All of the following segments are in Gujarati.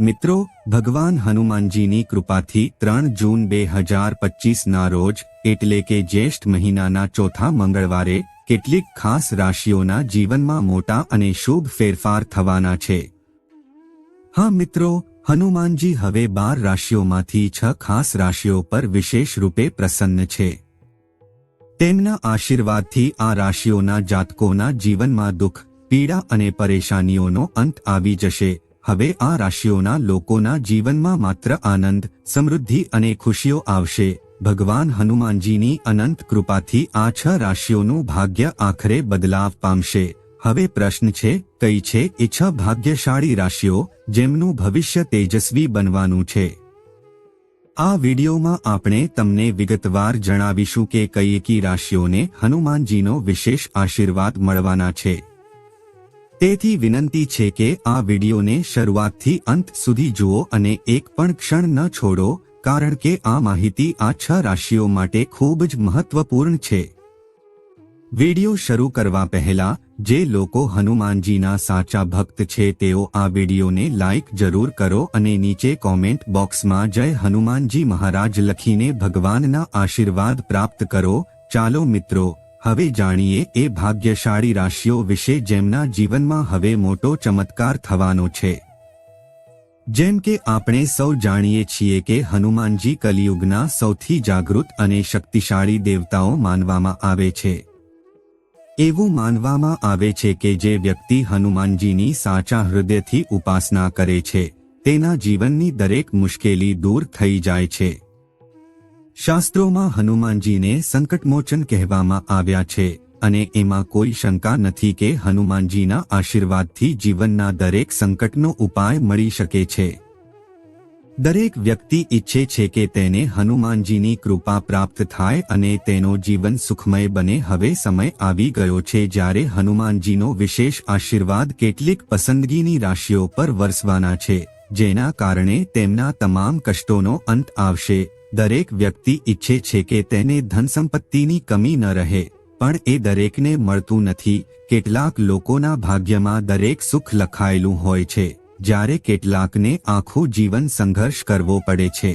મિત્રો, ભગવાન હનુમાનજીની કૃપાથી ત્રણ જૂન બે હજાર પચીસના રોજ, એટલે કે જ્યેષ્ઠ મહિનાના ચોથા મંગળવારે, કેટલીક ખાસ રાશિઓના જીવનમાં મોટા અને શુભ ફેરફાર થવાના છે. હા મિત્રો, હનુમાનજી હવે બાર રાશિઓમાંથી છ ખાસ રાશિઓ પર વિશેષ રૂપે પ્રસન્ન છે. તેમના આશીર્વાદથી આ રાશિઓના જાતકોના જીવનમાં દુઃખ, પીડા અને પરેશાનીઓનો અંત આવી જશે. હવે આ રાશિઓના લોકોના જીવનમાં માત્ર આનંદ, સમૃદ્ધિ અને ખુશીઓ આવશે. ભગવાન હનુમાનજીની અનંત કૃપાથી આ છ રાશિઓનું ભાગ્ય આખરે બદલાવ પામશે. હવે પ્રશ્ન છે, કઈ છે? એ છ ભાગ્યશાળી રાશિઓ, જેમનું ભવિષ્ય તેજસ્વી બનવાનું છે. આ વિડીયોમાં આપણે તમને વિગતવાર જણાવીશું કે કઈ એકી રાશિઓને હનુમાનજીનો વિશેષ આશીર્વાદ મળવાના છે. તેથી વિનંતી છે કે આ વિડિયોને શરૂઆતથી અંત સુધી જુઓ અને એક પણ ક્ષણ ન છોડો, કારણ કે આ માહિતી આ છ રાશિઓ માટે ખૂબ જ મહત્વપૂર્ણ છે. વિડિયો શરૂ કરવા પહેલા, જે લોકો હનુમાનજીના સાચા ભક્ત છે તેઓ આ વિડિયોને લાઇક જરૂર કરો અને નીચે કોમેન્ટ બોક્સમાં જય હનુમાનજી મહારાજ લખીને ભગવાનના આશીર્વાદ પ્રાપ્ત કરો. ચાલો મિત્રો હવે જાણીએ એ ભાગ્યશાળી રાશિઓ વિશે જેમના જીવનમાં હવે મોટો ચમત્કાર થવાનો છે. જેમ કે આપણે સૌ જાણીએ છીએ કે હનુમાનજી કલિયુગના સૌથી જાગૃત અને શક્તિશાળી દેવતાઓ માનવામાં આવે છે. એવું માનવામાં આવે છે કે જે વ્યક્તિ હનુમાનજીની સાચા હૃદયથી ઉપાસના કરે છે, તેના જીવનની દરેક મુશ્કેલી દૂર થઈ જાય છે. શાસ્ત્રોમાં હનુમાનજીને સંકટમોચન કહેવામાં આવ્યા છે અને એમાં કોઈ શંકા નથી કે હનુમાનજીના આશીર્વાદથી જીવનના દરેક સંકટનો ઉપાય મળી શકે છે. દરેક વ્યક્તિ ઈચ્છે છે કે તેને હનુમાનજીની કૃપા પ્રાપ્ત થાય અને તેનો જીવન સુખમય બને. હવે સમય આવી ગયો છે જ્યારે હનુમાનજીનો વિશેષ આશીર્વાદ કેટલીક પસંદગીની રાશિઓ પર વરસવાના છે, જેના કારણે તેમના તમામ કષ્ટોનો અંત આવશે. દરેક વ્યક્તિ ઈચ્છે છે કે તેને ધન સંપત્તિની કમી ન રહે, પણ એ દરેકને મળતું નથી. કેટલાક લોકોના ભાગ્યમાં દરેક સુખ લખાયેલું હોય છે, જ્યારે કેટલાકને આખું જીવન સંઘર્ષ કરવો પડે છે.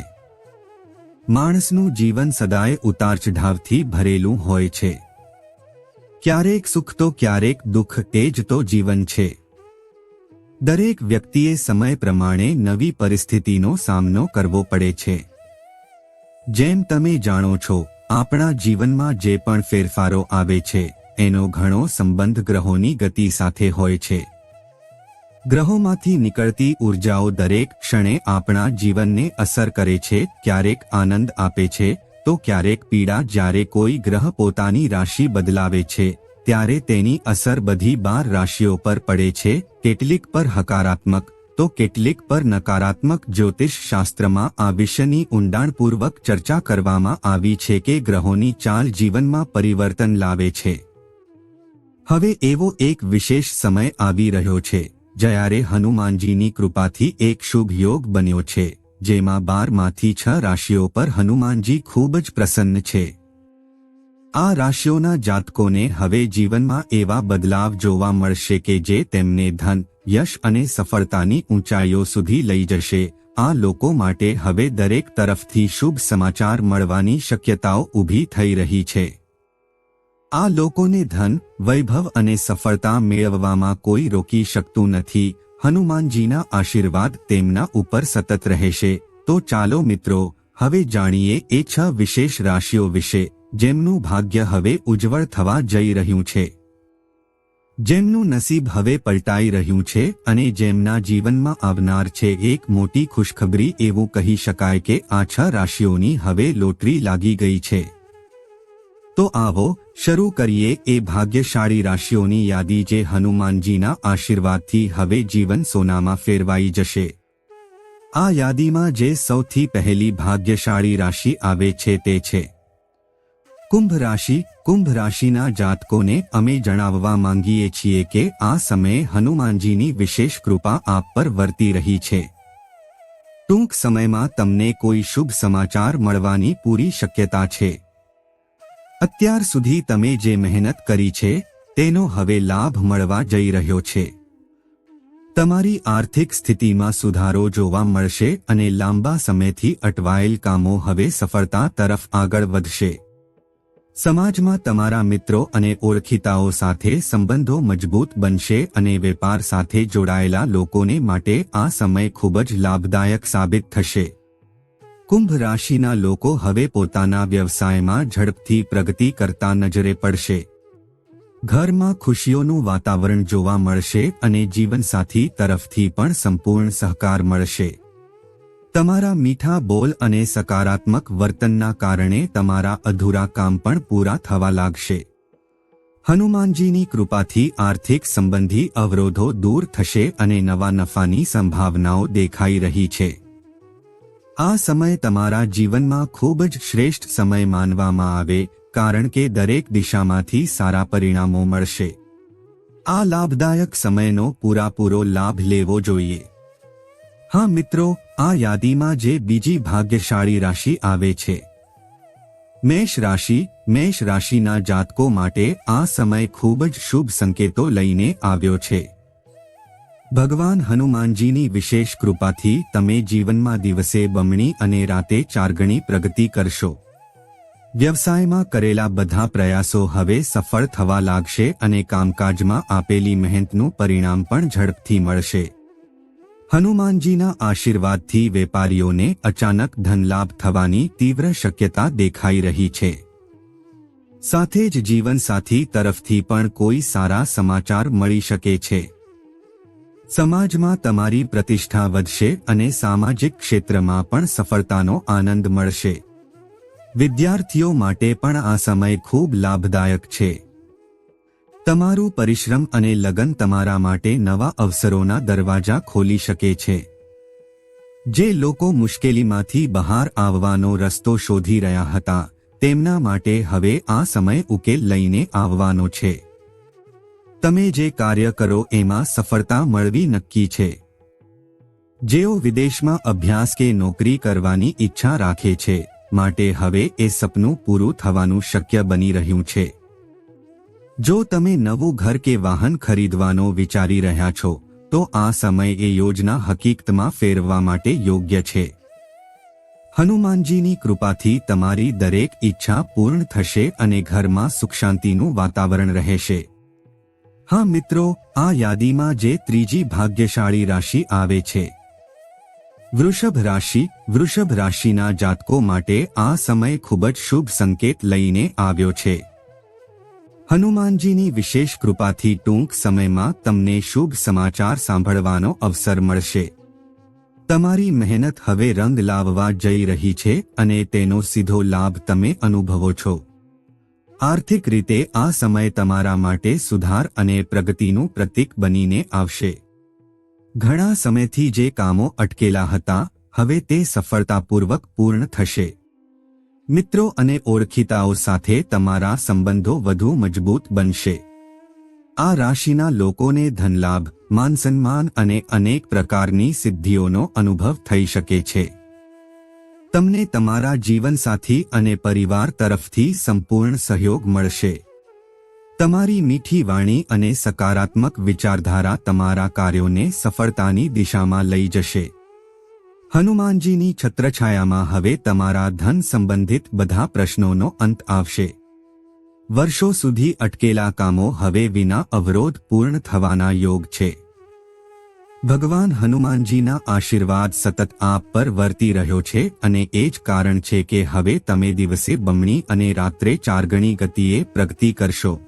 માણસનું જીવન સદાય ઉતાર ચઢાવથી ભરેલું હોય છે. ક્યારેક સુખ તો ક્યારેક દુઃખ, એ જ તો જીવન છે. દરેક વ્યક્તિએ સમય પ્રમાણે નવી પરિસ્થિતિનો સામનો કરવો પડે છે. જેમ તમે જાણો છો, આપણા જીવનમાં જે પણ ફેરફારો આવે છે, એનો ઘણો સંબંધ ગ્રહોની ગતિ સાથે હોય છે. ગ્રહોમાંથી નીકળતી ઉર્જાઓ દરેક ક્ષણે આપણા જીવનને અસર કરે છે, ક્યારેક આનંદ આપે છે, તો ક્યારેક પીડા જ્યારે કોઈ ગ્રહ પોતાની રાશિ બદલાવે છે, ત્યારે તેની અસર બધી બાર રાશિઓ પર પડે છે, કેટલીક પર હકારાત્મક તો કેટલીક પર નકારાત્મક જ્યોતિષ શાસ્ત્રમાં આ વિષયની ઊંડાણપૂર્વક ચર્ચા કરવામાં આવી છે કે ગ્રહોની ચાલ જીવનમાં પરિવર્તન લાવે છે. હવે એવો એક વિશેષ સમય આવી રહ્યો છે, જ્યારે હનુમાનજીની કૃપાથી એક શુભ યોગ બન્યો છે, જેમાં બારમાંથી છ રાશિઓ પર હનુમાનજી ખૂબ જ પ્રસન્ન છે. આ રાશિઓના જાતકોને હવે જીવનમાં એવા બદલાવ જોવા મળશે કે જે તેમને ધન યશ અને સફળતાની ઊંચાઈઓ સુધી લઈ જશે. આ લોકો માટે હવે દરેક તરફથી શુભ સમાચાર મળવાની શક્યતાઓ ઊભી થઈ રહી છે. આ લોકોને ધન, વૈભવ અને સફળતા મેળવવામાં કોઈ રોકી શકતું નથી. હનુમાનજીના આશીર્વાદ તેમના ઉપર સતત રહેશે. તો ચાલો મિત્રો, હવે જાણીએ એ છ વિશેષ રાશિઓ વિશે. જેમનું ભાગ્ય હવે ઉજ્જવળ થવા જઈ રહ્યું છે. જેમનું નસીબ હવે પલટાઈ રહ્યું છે અને જેમના જીવનમાં આવનાર છે એક મોટી ખુશખબરી એવું કહી શકાય કે આ છ રાશિઓની હવે લોટરી લાગી ગઈ છે. તો આવો, શરૂ કરીએ એ ભાગ્યશાળી રાશિઓની યાદી જે હનુમાનજીના આશીર્વાદથી હવે જીવન સોનામાં ફેરવાઈ જશે. આ યાદીમાં જે સૌથી પહેલી ભાગ્યશાળી રાશિ આવે છે તે છે. કુંભ રાશિ કુંભ રાશિના જાતકોને અમે જણાવવા માંગીએ છીએ કે આ સમયે હનુમાનજીની વિશેષ કૃપા આપ પર વર્તી રહી છે. ટૂંક સમયમાં તમને કોઈ શુભ સમાચાર મળવાની પૂરી શક્યતા છે. અત્યાર સુધી તમે જે મહેનત કરી છે, તેનો હવે લાભ મળવા જઈ રહ્યો છે. તમારી આર્થિક સ્થિતિમાં સુધારો જોવા મળશે અને લાંબા સમયથી અટવાયેલ કામો હવે સફળતા તરફ આગળ વધશે. સમાજમાં તમારા મિત્રો અને ઓળખીતાઓ સાથે સંબંધો મજબૂત બનશે અને વેપાર સાથે જોડાયેલા લોકોને માટે આ સમય ખૂબ જ લાભદાયક સાબિત થશે. કુંભ રાશિના લોકો હવે પોતાના વ્યવસાયમાં ઝડપથી પ્રગતિ કરતા નજરે પડશે. ઘરમાં ખુશીઓનું વાતાવરણ જોવા મળશે અને જીવનસાથી તરફથી પણ સંપૂર્ણ સહકાર મળશે. તમારા મીઠા બોલ અને સકારાત્મક વર્તનના કારણે તમારા અધૂરા કામ પણ પૂરા થવા લાગશે. હનુમાનજીની કૃપાથી આર્થિક સંબંધી અવરોધો દૂર થશે અને નવા નફાની સંભાવનાઓ દેખાઈ રહી છે. આ સમય તમારા જીવનમાં ખૂબ જ શ્રેષ્ઠ સમય માનવામાં આવે, કારણ કે દરેક દિશામાંથી સારા પરિણામો મળશે. આ લાભદાયક સમયનો પૂરાપૂરો લાભ લેવો જોઈએ. હા મિત્રો, આ યાદીમાં જે બીજી ભાગ્યશાળી રાશિ આવે છે. મેષ રાશિ, મેષ રાશિના જાતકો માટે આ સમય ખૂબ જ શુભ સંકેતો લઈને આવ્યો છે. ભગવાન હનુમાનજીની વિશેષ કૃપાથી તમે જીવનમાં દિવસે બમણી અને રાતે ચારગણી પ્રગતિ કરશો. વ્યવસાયમાં કરેલા બધા પ્રયાસો હવે સફળ થવા લાગશે અને કામકાજમાં આપેલી મહેનતનું પરિણામ પણ ઝડપથી મળશે. હનુમાનજીના આશીર્વાદથી વેપારીઓને અચાનક ધનલાભ થવાની તીવ્ર શક્યતા દેખાઈ રહી છે. સાથે જ જીવનસાથી તરફથી પણ કોઈ સારા સમાચાર મળી શકે છે. સમાજમાં તમારી પ્રતિષ્ઠા વધશે અને સામાજિક ક્ષેત્રમાં પણ સફળતાનો આનંદ મળશે. વિદ્યાર્થીઓ માટે પણ આ સમય ખૂબ લાભદાયક છે. તમારું પરિશ્રમ અને લગન તમારા માટે નવા અવસરોના દરવાજા ખોલી શકે છે. જે લોકો મુશ્કેલીમાંથી બહાર આવવાનો રસ્તો શોધી રહ્યા હતા, તેમના માટે હવે આ સમય ઉકેલ લઈને આવવાનો છે. તમે જે કાર્ય કરો એમાં સફળતા મળવી નક્કી છે. જેઓ વિદેશમાં અભ્યાસ કે નોકરી કરવાની ઈચ્છા રાખે છે, માટે હવે એ સપનું પૂરું થવાનું શક્ય બની રહ્યું છે. જો તમે નવું ઘર કે વાહન ખરીદવાનો વિચારી રહ્યા છો, તો આ સમય એ યોજના હકીકતમાં ફેરવવા માટે યોગ્ય છે. હનુમાનજીની કૃપાથી તમારી દરેક ઈચ્છા પૂર્ણ થશે અને ઘરમાં સુખ શાંતિનું વાતાવરણ રહેશે. હા મિત્રો, આ યાદીમાં જે ત્રીજી ભાગ્યશાળી રાશિ આવે છે. વૃષભ રાશિ, વૃષભ રાશિના જાતકો માટે આ સમય ખૂબ જ શુભ સંકેત લઈને આવ્યો છે. હનુમાનજીની વિશેષ કૃપાથી ટૂંક સમયમાં તમને શુભ સમાચાર સાંભળવાનો અવસર મળશે. તમારી મહેનત હવે રંગ લાવવા જઈ રહી છે અને તેનો સીધો લાભ તમે અનુભવો છો. આર્થિક રીતે આ સમય તમારા માટે સુધાર અને પ્રગતિનું પ્રતીક બનીને આવશે. ઘણા સમયથી જે કામો અટકેલા હતા, હવે તે સફળતાપૂર્વક પૂર્ણ થશે. મિત્રો અને ઓળખીતાઓ સાથે તમારા સંબંધો વધુ મજબૂત બનશે. આ રાશિના લોકોને ધનલાભ, માનસન્માન અને અનેક પ્રકારની સિદ્ધિઓનો અનુભવ થઈ શકે છે. તમને તમારા જીવનસાથી અને પરિવાર તરફથી સંપૂર્ણ સહયોગ મળશે. તમારી મીઠી વાણી અને સકારાત્મક વિચારધારા તમારા કાર્યોને સફળતાની દિશામાં લઈ જશે. હનુમાનજીની છત્રછાયામાં હવે તમારા ધન સંબંધિત બધા પ્રશ્નોનો અંત આવશે. વર્ષો સુધી અટકેલા કામો હવે વિના અવરોધ પૂર્ણ થવાના યોગ છે. ભગવાન હનુમાનજીના આશીર્વાદ સતત આપ પર વર્તી રહ્યો છે અને એ જ કારણ છે કે હવે તમે દિવસે બમણી અને રાત્રે ચારગણી ગતિએ પ્રગતિ કરશો.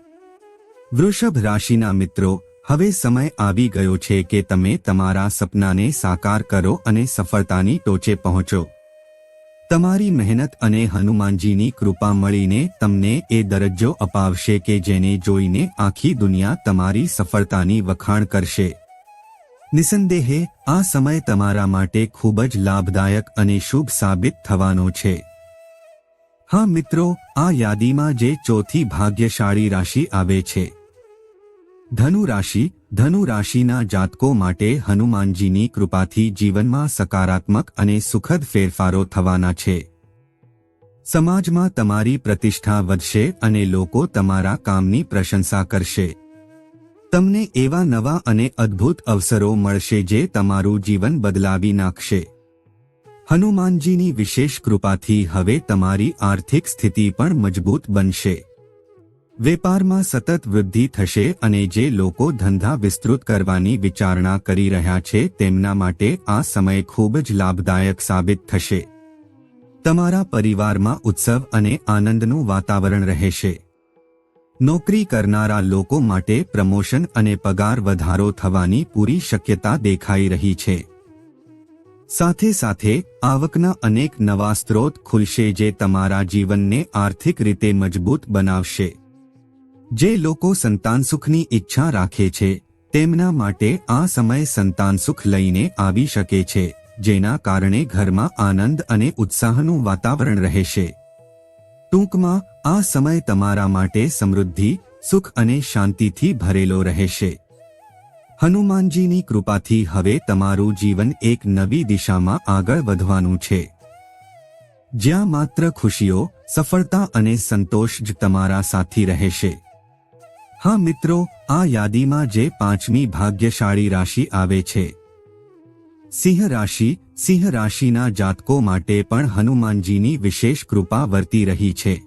વૃષભ રાશિના મિત્રો હવે સમય આવી ગયો છે કે તમે તમારા સપનાને સાકાર કરો અને સફળતાની ટોચે પહોંચો. તમારી મહેનત અને હનુમાનજીની કૃપા મળીને તમને એ દરજ્જો અપાવશે કે જેને જોઈને આખી દુનિયા તમારી સફળતાની વખાણ કરશે. નિસંદેહે, આ સમય તમારા માટે ખૂબ જ લાભદાયક અને શુભ સાબિત થવાનો છે. હા મિત્રો, આ યાદીમાં જે ચોથી ભાગ્યશાળી રાશિ આવે છે. ધનુ રાશિ ધનુ રાશિના જાતકો માટે હનુમાનજીની કૃપાથી જીવનમાં સકારાત્મક અને સુખદ ફેરફારો થવાના છે. સમાજમાં તમારી પ્રતિષ્ઠા વધશે અને લોકો તમારા કામની પ્રશંસા કરશે. તમને એવા નવા અને અદ્ભુત અવસરો મળશે જે તમારું જીવન બદલાવી નાખશે. હનુમાનજીની વિશેષ કૃપાથી હવે તમારી આર્થિક સ્થિતિ પણ મજબૂત બનશે. વેપારમાં સતત વૃદ્ધિ થશે અને જે લોકો ધંધા વિસ્તૃત કરવાની વિચારણા કરી રહ્યા છે તેમના માટે આ સમય ખૂબ જ લાભદાયક સાબિત થશે. તમારા પરિવારમાં ઉત્સવ અને આનંદનું વાતાવરણ રહેશે. નોકરી કરનારા લોકો માટે પ્રમોશન અને પગાર વધારો થવાની પૂરી શક્યતા દેખાઈ રહી છે. સાથે સાથે, આવકના અનેક નવા સ્ત્રોત ખુલશે જે તમારા જીવનને આર્થિક રીતે મજબૂત બનાવશે. જે લોકો સંતાન સુખની ઈચ્છા રાખે છે, તેમના માટે આ સમય સંતાન સુખ લઈને આવી શકે છે, જેના કારણે ઘરમાં આનંદ અને ઉત્સાહનું વાતાવરણ રહેશે. ટૂંકમાં, આ સમય તમારા માટે સમૃદ્ધિ, સુખ અને શાંતિથી ભરેલો રહેશે. હનુમાનજીની કૃપાથી હવે તમારું જીવન એક નવી દિશામાં આગળ વધવાનું છે. જ્યાં માત્ર ખુશીઓ, સફળતા અને સંતોષ જ તમારા સાથી રહેશે. હા મિત્રો, આ યાદીમાં જે પાંચમી ભાગ્યશાળી રાશિ આવે છે. સિંહ રાશિ, સિંહ રાશિના જાતકો માટે પણ હનુમાનજીની વિશેષ કૃપા વર્તી રહી છે.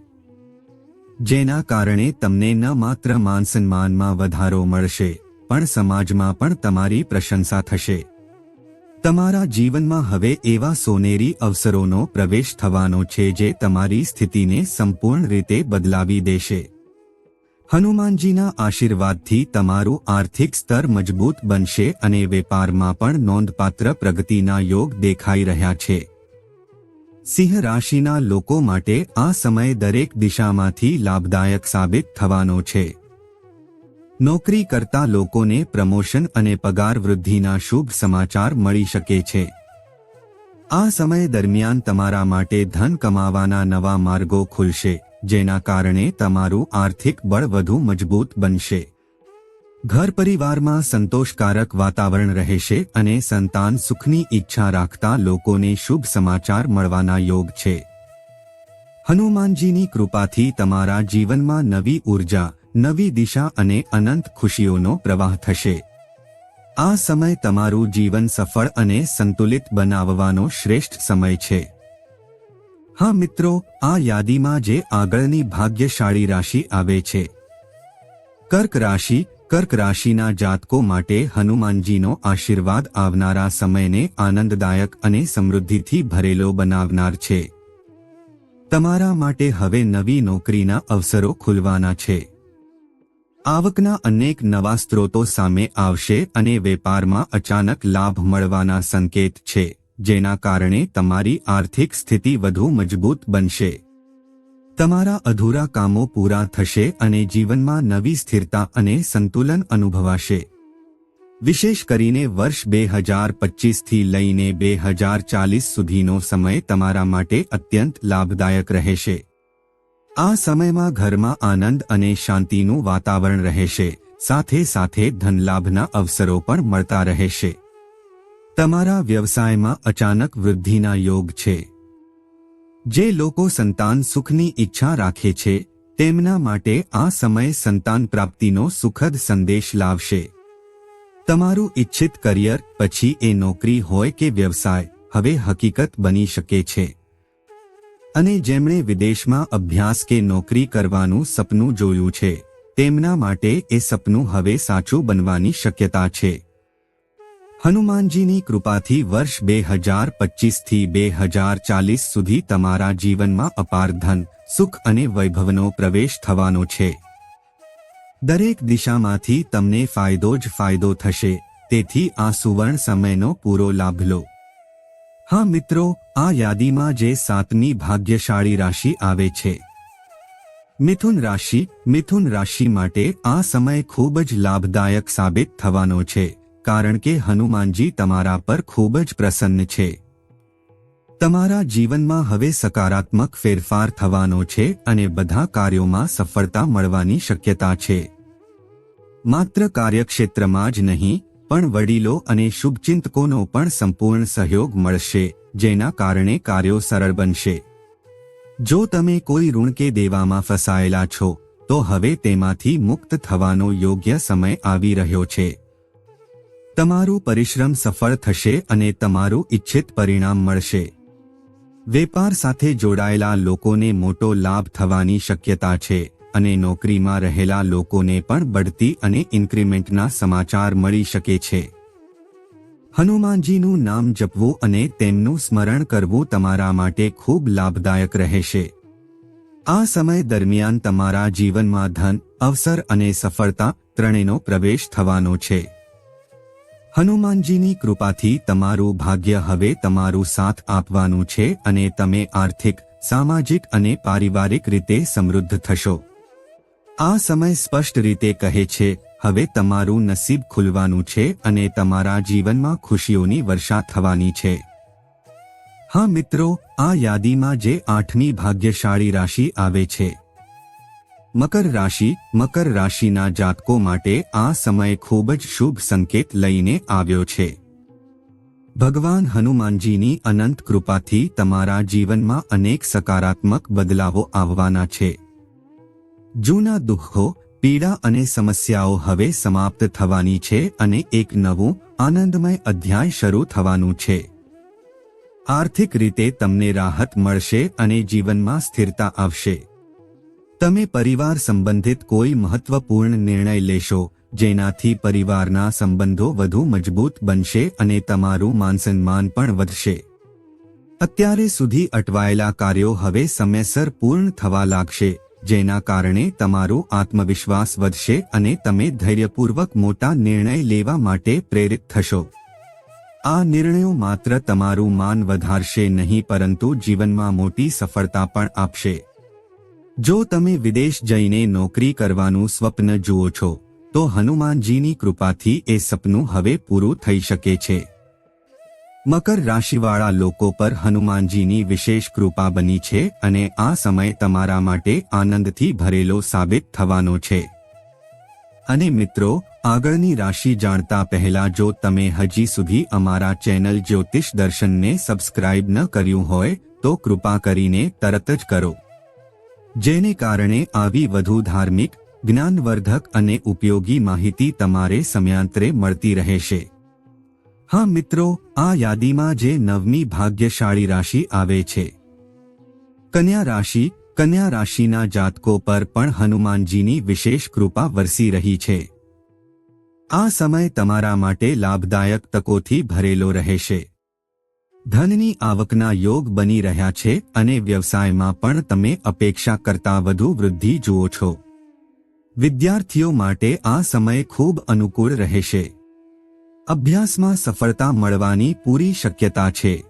જેના કારણે તમને ન માત્ર માન સન્માનમાં વધારો મળશે, પણ સમાજમાં પણ તમારી પ્રશંસા થશે. તમારા જીવનમાં હવે એવા સોનેરી અવસરોનો પ્રવેશ થવાનો છે જે તમારી સ્થિતિને સંપૂર્ણ રીતે બદલાવી દેશે. હનુમાનજીના આશીર્વાદથી તમારું આર્થિક સ્તર મજબૂત બનશે અને વેપારમાં પણ નોંધપાત્ર પ્રગતિના યોગ દેખાઈ રહ્યા છે. સિંહ રાશિના લોકો માટે આ સમય દરેક દિશામાંથી લાભદાયક સાબિત થવાનો છે. નોકરી કરતા લોકોને પ્રમોશન અને પગાર વૃદ્ધિના શુભ સમાચાર મળી શકે છે. આ સમય દરમિયાન તમારા માટે ધન કમાવાના નવા માર્ગો ખુલશે. જેના કારણે તમારું આર્થિક બળ વધુ મજબૂત બનશે. ઘર પરિવારમાં સંતોષકારક વાતાવરણ રહેશે અને સંતાન સુખની ઈચ્છા રાખતા લોકોને શુભ સમાચાર મળવાના યોગ છે. હનુમાનજીની કૃપાથી તમારા જીવનમાં નવી ઊર્જા, નવી દિશા અને અનંત ખુશીઓનો પ્રવાહ થશે. આ સમય તમારું જીવન સફળ અને સંતુલિત બનાવવાનો શ્રેષ્ઠ સમય છે. હા મિત્રો, આ યાદીમાં જે આગળની ભાગ્યશાળી રાશિ આવે છે. કર્ક રાશિ, કર્ક રાશિના જાતકો માટે હનુમાનજીનો આશીર્વાદ આવનારા સમયને આનંદદાયક અને સમૃદ્ધિથી ભરેલો બનાવનાર છે. તમારા માટે હવે નવી નોકરીના અવસરો ખુલવાના છે. આવકના અનેક નવા સ્ત્રોતો સામે આવશે અને વેપારમાં અચાનક લાભ મળવાના સંકેત છે. જેના કારણે તમારી આર્થિક સ્થિતિ વધુ મજબૂત બનશે. તમારા અધૂરા કામો પૂરા થશે અને જીવનમાં નવી સ્થિરતા અને સંતુલન અનુભવાશે. વિશેષ કરીને વર્ષ બે હજાર પચીસથી લઈને બે હજાર ચાલીસ સુધીનો સમય તમારા માટે અત્યંત લાભદાયક રહેશે. આ સમયમાં ઘરમાં આનંદ અને શાંતિનું વાતાવરણ રહેશે, સાથે સાથે ધનલાભના અવસરો પણ મળતા રહેશે. તમારા વ્યવસાયમાં અચાનક વૃદ્ધિના યોગ છે. જે લોકો સંતાન સુખની ઈચ્છા રાખે છે, તેમના માટે આ સમય સંતાન પ્રાપ્તિનો સુખદ સંદેશ લાવશે. તમારું ઇચ્છિત કરિયર, પછી એ નોકરી હોય કે વ્યવસાય, હવે હકીકત બની શકે છે. અને જેમણે વિદેશમાં અભ્યાસ કે નોકરી કરવાનું સપનું જોયું છે, તેમના માટે એ સપનું હવે સાચું બનવાની શક્યતા છે. હનુમાનજીની કૃપાથી વર્ષ બે હજાર પચીસથી બે હજાર ચાલીસ સુધી તમારા જીવનમાં અપાર ધન, સુખ અને વૈભવનો પ્રવેશ થવાનો છે. દરેક દિશામાંથી તમને ફાયદો જ ફાયદો થશે, તેથી આ સુવર્ણ સમયનો પૂરો લાભ લો. હા મિત્રો, આ યાદીમાં જે સાતમી ભાગ્યશાળી રાશિ આવે છે. મિથુન રાશિ મિથુન રાશિ માટે આ સમય ખૂબ જ લાભદાયક સાબિત થવાનો છે. કારણ કે હનુમાનજી તમારા પર ખૂબ જ પ્રસન્ન છે. તમારા જીવનમાં હવે સકારાત્મક ફેરફાર થવાનો છે અને બધા કાર્યોમાં સફળતા મળવાની શક્યતા છે. માત્ર કાર્યક્ષેત્રમાં જ નહીં, પણ વડીલો અને શુભચિંતકોનો પણ સંપૂર્ણ સહયોગ મળશે, જેના કારણે કાર્યો સરળ બનશે. જો તમે કોઈ ઋણ કે દેવામાં ફસાયેલા છો, તો હવે તેમાંથી મુક્ત થવાનો યોગ્ય સમય આવી રહ્યો છે. તમારું પરિશ્રમ સફળ થશે અને તમારું ઇચ્છિત પરિણામ મળશે. વેપાર સાથે જોડાયેલા લોકોને મોટો લાભ થવાની શક્યતા છે અને નોકરીમાં રહેલા લોકોને પણ બઢતી અને ઇન્ક્રીમેન્ટના સમાચાર મળી શકે છે. હનુમાનજીનું નામ જપવું અને તેમનું સ્મરણ કરવું તમારા માટે ખૂબ લાભદાયક રહેશે. આ સમય દરમિયાન તમારા જીવનમાં ધન, અવસર અને સફળતા ત્રણેયનો પ્રવેશ થવાનો છે. હનુમાનજીની કૃપાથી તમારું ભાગ્ય હવે તમારું સાથ આપવાનું છે અને તમે આર્થિક, સામાજિક અને પારિવારિક રીતે સમૃદ્ધ થશો. આ સમય સ્પષ્ટ રીતે કહે છે, હવે તમારું નસીબ ખુલવાનું છે અને તમારા જીવનમાં ખુશીઓની વર્ષા થવાની છે. હા મિત્રો, આ યાદીમાં જે આઠમી ભાગ્યશાળી રાશિ આવે છે મકર રાશિ, મકર રાશિના જાતકો માટે આ સમય ખૂબ જ શુભ સંકેત લઈને આવ્યો છે. ભગવાન હનુમાનજીની અનંત કૃપાથી તમારા જીવનમાં અનેક સકારાત્મક બદલાવો આવવાના છે. જૂના દુઃખો, પીડા અને સમસ્યાઓ હવે સમાપ્ત થવાની છે અને એક નવું, આનંદમય અધ્યાય શરૂ થવાનું છે. આર્થિક રીતે તમને રાહત મળશે અને જીવનમાં સ્થિરતા આવશે. તમે પરિવાર સંબંધિત કોઈ મહત્વપૂર્ણ નિર્ણય લેશો, જેનાથી પરિવારના સંબંધો વધુ મજબૂત બનશે અને તમારું માનસન્માન પણ વધશે. અત્યારે સુધી અટવાયેલા કાર્યો હવે સમયસર પૂર્ણ થવા લાગશે, જેના કારણે તમારો આત્મવિશ્વાસ વધશે અને તમે ધૈર્યપૂર્વક મોટા નિર્ણય લેવા માટે પ્રેરિત થશો. આ નિર્ણયો માત્ર તમારું માન વધારશે નહીં, પરંતુ જીવનમાં મોટી સફળતા પણ આપશે. જો તમે વિદેશ જઈને નોકરી કરવાનું સ્વપ્ન જુઓ છો, તો હનુમાનજીની કૃપાથી એ સપનું હવે પૂરું થઈ શકે છે. મકર રાશિવાળા લોકો પર હનુમાનજીની વિશેષ કૃપા બની છે અને આ સમય તમારા માટે આનંદથી ભરેલો સાબિત થવાનો છે. અને મિત્રો, આગળની રાશિ જાણતા પહેલા જો તમે હજી સુધી અમારા ચેનલ જ્યોતિષ દર્શનને સબસ્ક્રાઇબ ન કર્યું હોય, તો કૃપા કરીને તરત જ કરો. જેને કારણે આવી વધુ ધાર્મિક, જ્ઞાનવર્ધક અને ઉપયોગી માહિતી તમારે સમયાંતરે મળતી રહેશે. હા મિત્રો, આ યાદીમાં જે નવમી ભાગ્યશાળી રાશિ આવે છે. કન્યા રાશિ, કન્યા રાશિના જાતકો પર પણ હનુમાનજીની વિશેષ કૃપા વરસી રહી છે. આ સમય તમારા માટે લાભદાયક તકોથી ભરેલો રહેશે. ધનની આવકના યોગ બની રહ્યા છે અને વ્યવસાયમાં પણ તમે અપેક્ષા કરતા વધુ વૃદ્ધિ જુઓ છો. વિદ્યાર્થીઓ માટે આ સમય ખૂબ અનુકૂળ રહેશે. અભ્યાસમાં સફળતા મળવાની પૂરી શક્યતા છે.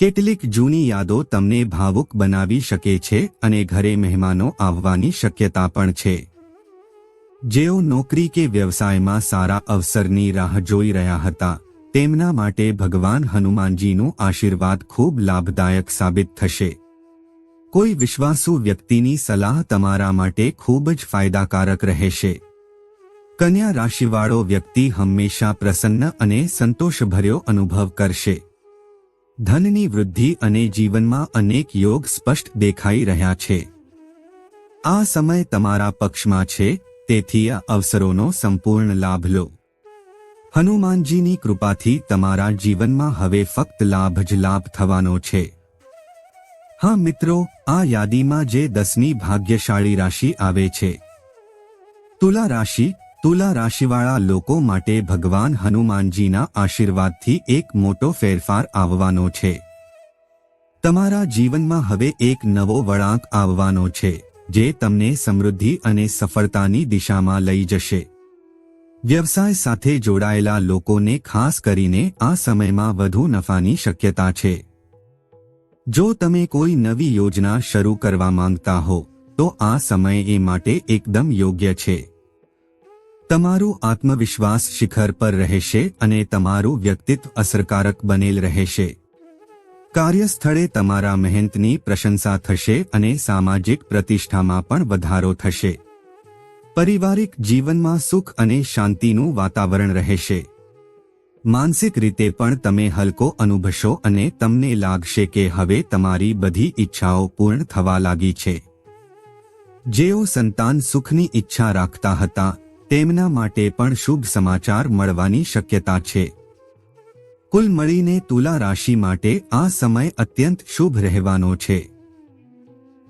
કેટલીક જૂની યાદો તમને ભાવુક બનાવી શકે છે અને ઘરે મહેમાનો આવવાની શક્યતા પણ છે. જેઓ નોકરી કે વ્યવસાયમાં સારા અવસરની રાહ જોઈ રહ્યા હતા. તેમના માટે ભગવાન હનુમાનજીનું આશીર્વાદ ખૂબ લાભદાયક સાબિત થશે. કોઈ વિશ્વાસુ વ્યક્તિની સલાહ તમારા માટે ખૂબ જ ફાયદાકારક રહેશે. કન્યા રાશિવાળો વ્યક્તિ હંમેશા પ્રસન્ન અને સંતોષભર્યો અનુભવ કરશે. ધનની વૃદ્ધિ અને જીવનમાં અનેક યોગ સ્પષ્ટ દેખાઈ રહ્યા છે. આ સમય તમારા પક્ષમાં છે, તેથી આ અવસરોનો સંપૂર્ણ લાભ લો. હનુમાનજીની કૃપાથી તમારા જીવનમાં હવે ફક્ત લાભ જ લાભ થવાનો છે. હા મિત્રો, આ યાદીમાં જે દસમી ભાગ્યશાળી રાશિ આવે છે. તુલા રાશિ, તુલા રાશિવાળા લોકો માટે ભગવાન હનુમાનજીના આશીર્વાદથી એક મોટો ફેરફાર આવવાનો છે. તમારા જીવનમાં હવે એક નવો વળાંક આવવાનો છે, જે તમને સમૃદ્ધિ અને સફળતાની દિશામાં લઈ જશે. વ્યવસાય સાથે જોડાયેલા લોકોને ખાસ કરીને આ સમયમાં વધુ નફાની શક્યતા છે. જો તમે કોઈ નવી યોજના શરૂ કરવા માંગતા હો, તો આ સમય એ માટે એકદમ યોગ્ય છે. તમારું આત્મવિશ્વાસ શિખર પર રહેશે અને તમારું વ્યક્તિત્વ અસરકારક બનેલ રહેશે. કાર્યસ્થળે તમારા મહેનતની પ્રશંસા થશે અને સામાજિક પ્રતિષ્ઠામાં પણ વધારો થશે. પારિવારિક જીવનમાં સુખ અને શાંતિનું વાતાવરણ રહેશે. માનસિક રીતે પણ તમે હલકો અનુભવશો અને તમને લાગશે કે હવે તમારી બધી ઈચ્છાઓ પૂર્ણ થવા લાગી છે. જેઓ સંતાન સુખની ઈચ્છા રાખતા હતા, તેમના માટે પણ શુભ સમાચાર મળવાની શક્યતા છે. કુલ મળીને તુલા રાશિ માટે આ સમય અત્યંત શુભ રહેવાનો છે.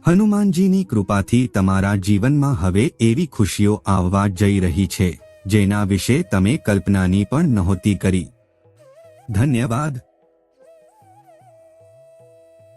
હનુમાનજીની કૃપાથી તમારા જીવનમાં હવે એવી ખુશીઓ આવવા જઈ રહી છે, જેના વિશે તમે કલ્પનાની પણ નહોતી કરી. ધન્યવાદ.